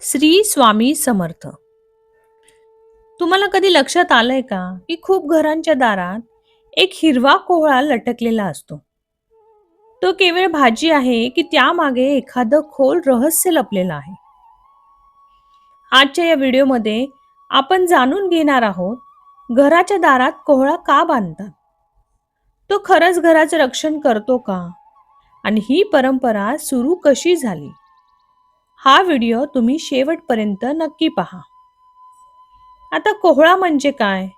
श्री स्वामी समर्थ. तुम्हाला कधी लक्षात आलंय का की खूप घरांच्या दारात एक हिरवा कोहळा लटकलेला असतो? तो केवळ भाजी आहे की त्यामागे एखादं खोल रहस्य लपलेलं आहे? आजच्या या व्हिडिओमध्ये आपण जाणून घेणार आहोत घराच्या दारात कोहळा का बांधतात? तो खरंच घराचं रक्षण करतो का? आणि ही परंपरा सुरू कशी झाली? हा व्हिडिओ तुम्ही शेवटपर्यंत नक्की पहा. आता कोहळा म्हणजे काय?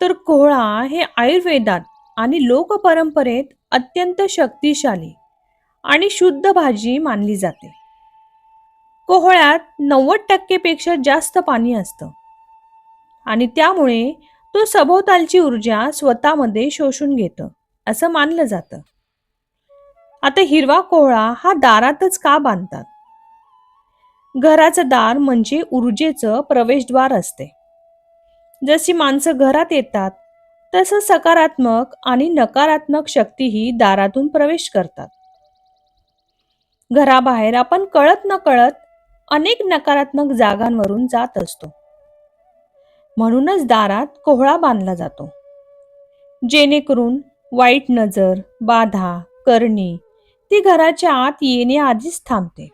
तर कोहळा हे आयुर्वेदात आणि लोकपरंपरेत अत्यंत शक्तिशाली आणि शुद्ध भाजी मानली जाते. कोहळ्यात नव्वद टक्केपेक्षा जास्त पाणी असतं. आणि त्यामुळे तो सभोवतालची ऊर्जा स्वतःमध्ये शोषून घेतं असं मानलं जातं. आता हिरवा कोहळा हा दारातच का बांधतात? घराचं दार म्हणजे ऊर्जेचं प्रवेशद्वार असते. जशी माणसं घरात येतात तसं सकारात्मक आणि नकारात्मक शक्तीही दारातून प्रवेश करतात. घराबाहेर आपण कळत न कळत अनेक नकारात्मक जागांवरून जात असतो. म्हणूनच दारात कोहळा बांधला जातो. जेणेकरून वाईट नजर बाधा करणी ती घराच्या आत येण्याआधीच थांबते.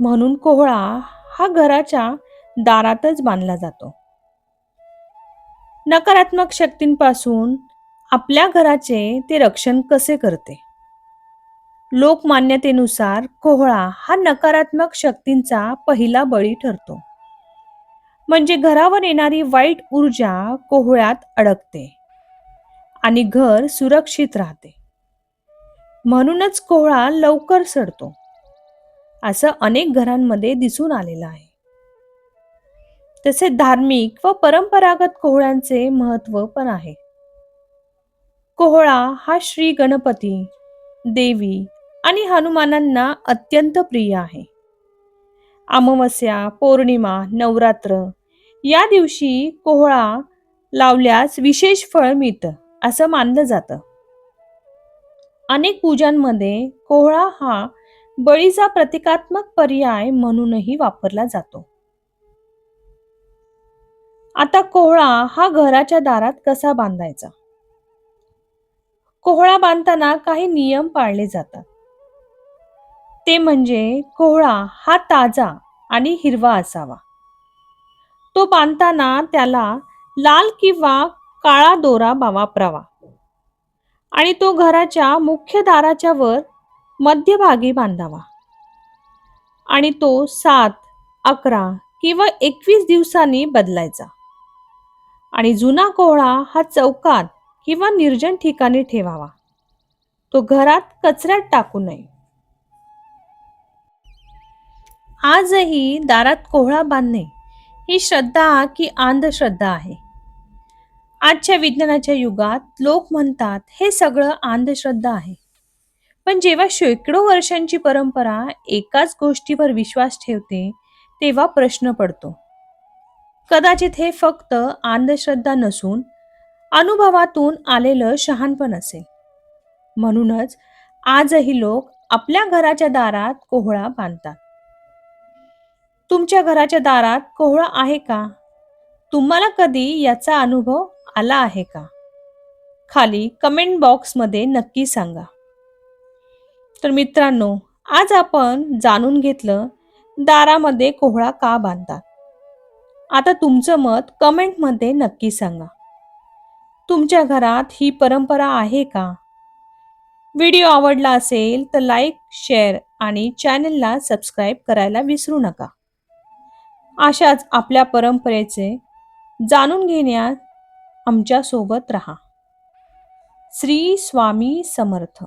म्हणून कोहळा हा घराच्या दारातच बांधला जातो. नकारात्मक शक्तींपासून आपल्या घराचे ते रक्षण कसे करते? लोकमान्यतेनुसार कोहळा हा नकारात्मक शक्तींचा पहिला बळी ठरतो. म्हणजे घरावर येणारी वाईट ऊर्जा कोहळ्यात अडकते आणि घर सुरक्षित राहते. म्हणूनच कोहळा लवकर सडतो. असं अनेक घरांमध्ये दिसून आलेलं आहे. तसे धार्मिक व परंपरागत कोहळ्यांचे महत्त्व पण आहे. कोहळा हा श्री गणपती देवी आणि हनुमानांना अत्यंत प्रिय आहे. अमावस्या पौर्णिमा नवरात्र या दिवशी कोहळा लावल्यास विशेष फळ मिळतं असं मानलं जातं. अनेक पूजांमध्ये कोहळा हा बळीचा प्रतिकात्मक पर्याय म्हणूनही वापरला जातो. आता कोहळा हा घराच्या दारात कसा बांधायचा? कोहळा बांधताना काही नियम पाळले जातात. ते म्हणजे कोहळा हा ताजा आणि हिरवा असावा. तो बांधताना त्याला लाल किंवा काळा दोरा वापरावा. आणि तो घराच्या मुख्य दाराच्या वर मध्यभागी बांधावा. आणि तो सात अकरा किंवा एकवीस दिवसांनी बदलायचा. आणि जुना कोहळा हा चौकात किंवा निर्जन ठिकाणी ठेवावा. तो घरात कचऱ्यात टाकू नये. आजही दारात कोहळा बांधणे ही श्रद्धा की अंधश्रद्धा आहे. आजच्या विज्ञानाच्या युगात लोक म्हणतात हे सगळं अंधश्रद्धा आहे. पण जेव्हा शेकडो वर्षांची परंपरा एकाच गोष्टीवर विश्वास ठेवते तेव्हा प्रश्न पडतो. कदाचित हे फक्त अंधश्रद्धा नसून अनुभवातून आलेलं शहाणपण असेल. म्हणूनच आजही लोक आपल्या घराच्या दारात कोहळा बांधतात. तुमच्या घराच्या दारात कोहळा आहे का? तुम्हाला कधी याचा अनुभव आला आहे का? खाली कमेंट बॉक्समध्ये नक्की सांगा. तर मित्रांनो आज आपण जाणून घेतलं दारामध्ये कोहळा का बांधतात. आता तुमचं मत कमेंटमध्ये नक्की सांगा. तुमच्या घरात ही परंपरा आहे का? व्हिडिओ आवडला असेल तर लाईक शेअर आणि चॅनलला सबस्क्राईब करायला विसरू नका. अशाच आपल्या परंपरेचे जाणून घेण्यात आमच्यासोबत रहा. श्री स्वामी समर्थ.